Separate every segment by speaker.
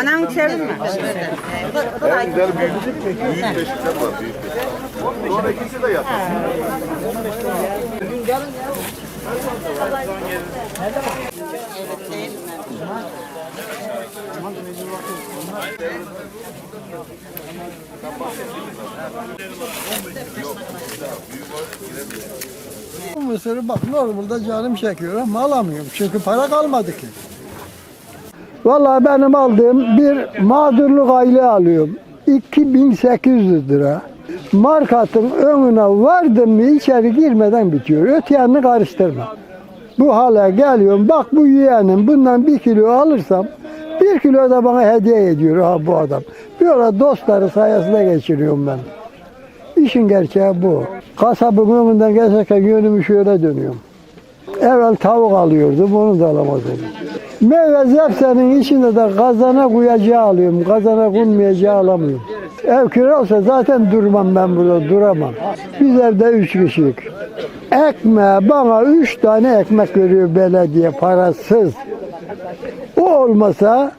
Speaker 1: Anam çevirme.
Speaker 2: En güzel büyük, büyük beşikler var. Büyük beşikler. Sonra ikisi de yatar.
Speaker 3: Bu mısırı bak normalde canım çekiyor ama alamıyorum. Çünkü para kalmadı ki. Vallahi benim aldığım bir mağdurluk aylığı alıyorum. 2800 lira. Markatın önüne vardım mı içeri girmeden bitiyor. Öte karıştırma. Bu hale geliyorum. Bak bu yeğenim bundan bir kilo alırsam bir kilo da bana hediye ediyor ha bu adam. Böyle dostları sayesinde geçiriyorum ben. İşin gerçeği bu. Kasabın önünden geçerken yönümü şöyle dönüyorum. Evvel tavuk alıyordum, onu da alamadım. Meyve zepsenin içinde de kazana koyacağı alıyorum. Kazana konmayacağı alamıyorum. Ev kira olsa zaten durmam ben burada, duramam. Biz evde üç kişilik. Ekmeğe bana üç tane ekmek veriyor belediye parasız. O olmasa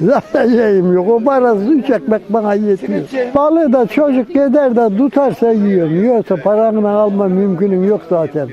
Speaker 3: zaten şeyim yok. O parasız üç ekmek bana yetmiyor. Balığı da çocuk gider de tutarsa yiyorum. Yoksa paranla alma mümkünüm yok zaten.